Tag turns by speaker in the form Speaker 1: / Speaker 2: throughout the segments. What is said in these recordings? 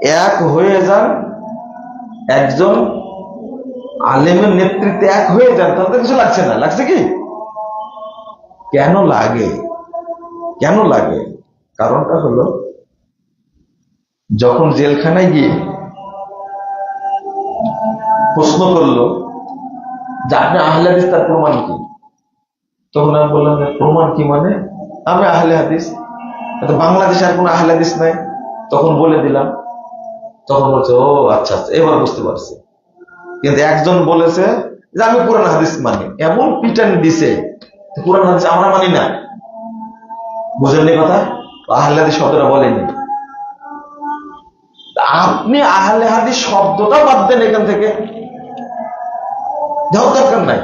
Speaker 1: এক হয়ে যান, একজন আলেমের নেতৃত্বে এক হয়ে যান তাহলে তো কিছু লাগছে না। লাগছে কি? কেন লাগে? কেন লাগে? কারণটা হলো, যখন জেলখানায় গিয়ে প্রশ্ন করল, যে আপনি আহলে হাদিস, তার প্রমাণ কি? তখন আমি বললাম প্রমাণ কি মানে? আমি আহলে হাদিস বাংলাদেশে আর কোনো আহলে হাদিস নাই। তখন বলে দিলাম তখন বলছে, ও আচ্ছা আচ্ছা। এবার বুঝতে পারছি। কিন্তু একজন বলেছে যে, আমি কোরআন হাদিস মানি। এমন পিটান দিছে কোরআন হাদিস আমরা মানি না। বুঝেননি কথা? আহলে হাদিস শব্দটা বলেনি আপনি আহলে হাদিস শব্দটা বাদ দেন এখান থেকে। যাওয়ার দরকার নাই।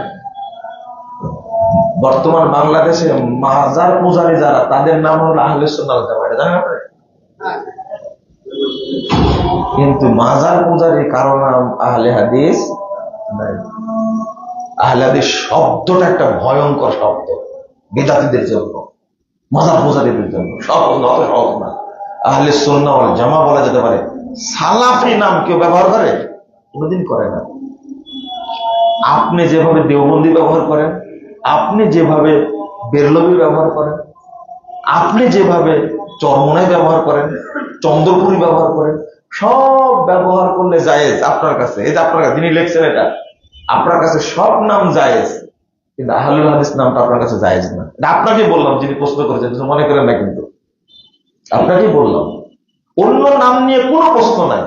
Speaker 1: বর্তমান বাংলাদেশে মাজার পূজারী যারা, তাদের নাম হলো আহলে সুন্নাহ ওয়াল জামাত জানেন আপনি কিন্তু মাজার পূজারী কারও নাম আহলে হাদিস আহলে হাদিস শব্দটা একটা ভয়ঙ্কর শব্দ, বিদাতিদের জন্য, মাজার পূজারীদের জন্য। সব অত সহজ না। আহলে ওয়াল জামা বলা যেতে পারে। সালাফি নাম কেউ ব্যবহার করে? কোনোদিন করে না। আপনি যেভাবে দেওবন্দি ব্যবহার করেন, আপনি যেভাবে বেরলবি ব্যবহার করেন, আপনি যেভাবে চরমনাই ব্যবহার করেন, চন্দ্রপুরি ব্যবহার করেন সব ব্যবহার করলে জায়েজ আপনার কাছে। এই যে আপনার কাছে, যিনি লিখছেন এটা, আপনার কাছে সব নাম জায়েজ, কিন্তু আহলুল হাদিস নামটা আপনার কাছে জায়েজ না। আপনাকে বললাম, যিনি প্রশ্ন করেছেন মনে করেন না কিন্তু। আপনাকেই বললাম। অন্য নাম নিয়ে কোনো প্রশ্ন নাই।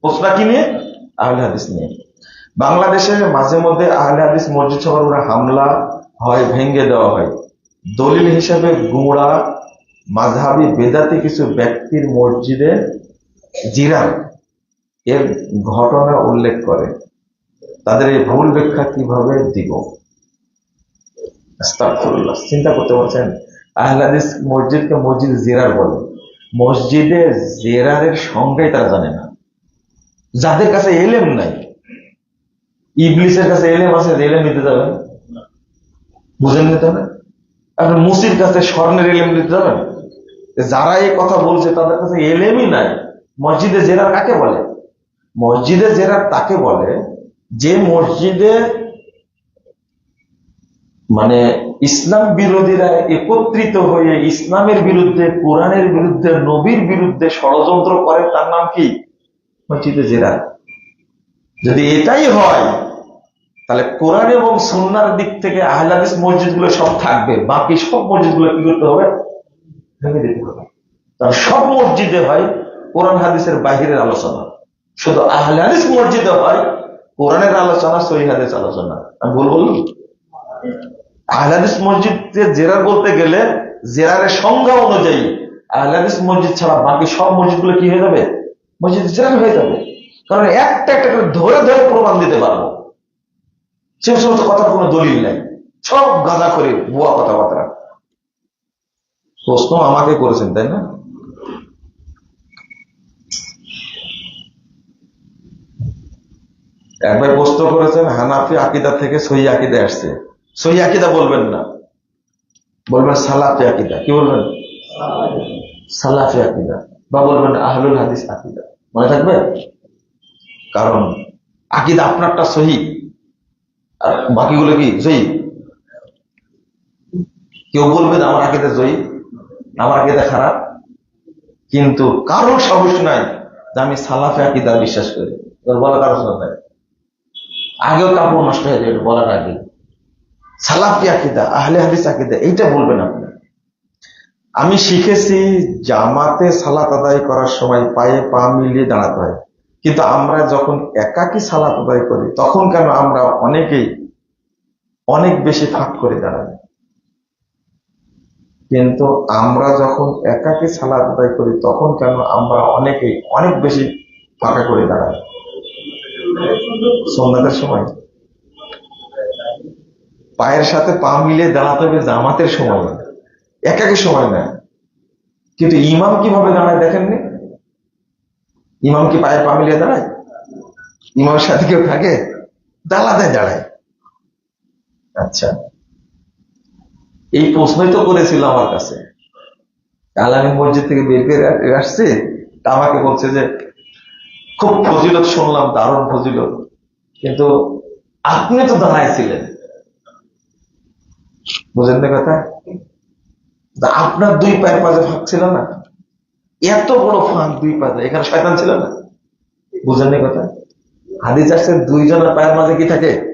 Speaker 1: প্রশ্ন কি নিয়ে? আহলে হাদিস নিয়ে। বাংলাদেশে মাঝে মধ্যে আহলে হাদিস মসজিদ সবার উপরে হামলা হয় ভেঙ্গে দেওয়া হয়। দলিল হিসাবে গুঁড়া মাঝহাবি, বেদাতি কিছু ব্যক্তির মসজিদে জিরান এর ঘটনা উল্লেখ করে। তাদের এই ভুল ব্যাখ্যা কীভাবে দিব? চিন্তা করতে পারছেন? আহলাদিস মসজিদকে মসজিদ জেরার বলে। মসজিদে জেরারের সংজ্ঞাই তারা জানে না। যাদের কাছে এলেম নাই, ইবলিসের কাছে এলেম আছে এলেম নিতে যাবেন? বুঝেন নিতে হবে আপনি মুসির কাছে স্বর্ণের এলেম নিতে যাবেন? যারা এই কথা বলছে, তাদের কাছে এলেমই নাই। মসজিদে জেরার কাকে বলে? মসজিদে জেরার তাকে বলে যে মসজিদে মানে ইসলাম বিরোধীরা একত্রিত হয়ে ইসলামের বিরুদ্ধে, কোরআনের বিরুদ্ধে, নবীর বিরুদ্ধে ষড়যন্ত্র করে, তার নাম কি? মসজিদে জেরা। যদি এটাই হয়, তাহলে কোরআন এবং সন্ন্যার দিক থেকে আহলাদিস মসজিদগুলো সব থাকবে। বাকি সব মসজিদগুলো কি করতে হবে? ভেঙে দিতে হবে। সব মসজিদে হয় কোরআন হাদিসের বাহিরের আলোচনা। শুধু আহলে হাদিস মসজিদে হয় কোরআনের আলোচনা, সহি হাদিস আলোচনা। আমি ভুল বললাম? আহলে হাদিস মসজিদে জেরার বলতে গেলে জেরারের সংজ্ঞা অনুযায়ী আহলে মসজিদ ছাড়া বাকি সব মসজিদগুলো কি হয়ে যাবে? মসজিদ জেরার হয়ে যাবে। কারণ একটা একটা করে ধরে ধরে প্রমাণ দিতে পারব। সে সমস্ত কথার কোনো দলিল নাই। সব গাঁদা করে বুয়া কথাবার্তা। প্রশ্ন আমাকে করেছেন, তাই না? একবার প্রশ্ন করেছেন, হানাফি আকিদা থেকে সহি আকিদা আসছে। সহি আকিদা বলবেন না। বলবেন সালাফি আকিদা। কি বলবেন? সালাফি আকিদা। বা বলবেন আহলুল হাদিস আকিদা। মনে থাকবে? কারণ আকিদা আপনারটা সহি, আর বাকিগুলো কি জয়ী কেউ বলবে আমার আকিদা জয়ী আমার আকিদা খারাপ। কিন্তু কারোর সাহস নাই যে আমি সালাফে আকিদা বিশ্বাস করি। বলা কারও নাই আগেও কাপড় নষ্ট হয়ে যাবে বলার আগে সালাফি আকিদা, আহলে হাদিস আকিদা, এইটা বলবেন আপনি। আমি শিখেছি জামাতে সালাত আদায় করার সময় পায়ে পা মিলিয়ে দাঁড়াতে হয়। কিন্তু আমরা যখন একাকি সালাত আদায় করি, তখন কেন আমরা অনেকেই অনেক বেশি ফাঁক করে দাঁড়াই? কিন্তু আমরা যখন একাকি সালাত আদায় করি, তখন কেন আমরা অনেকেই অনেক বেশি ফাঁকা করে দাঁড়াই? সন্ন্যাদের সময়। পায়ের সাথে পা মিলিয়ে দাঁড়াতে হবে জামাতের সময়। একাকি সময় না কিন্তু ইমাম কীভাবে দাঁড়ায় দেখেননি? ইমাম কি পায়ে পা মিলিয়ে দাঁড়ায়? ইমামের সাথে কেউ থাকে? দাঁড়াতে দাঁড়ায়। আচ্ছা। এই প্রশ্নই তো করেছিল আমার কাছে। কাল মসজিদ থেকে বের করে আসছি আমাকে বলছে যে খুব ফজিলত শুনলাম, দারুণ ফজিলত। কিন্তু আপনি তো দাঁড়াইছিলেন। বুঝেন না কথা? আপনার দুই পায়ের পাশে ফাঁক ছিল না? এত বড় ফাঁক দুই পাশে এখানে শয়তান ছিল না? বুঝেন না কথা? হাদিস আসছে, দুইজনের পায়ের মাঝে কি থাকে?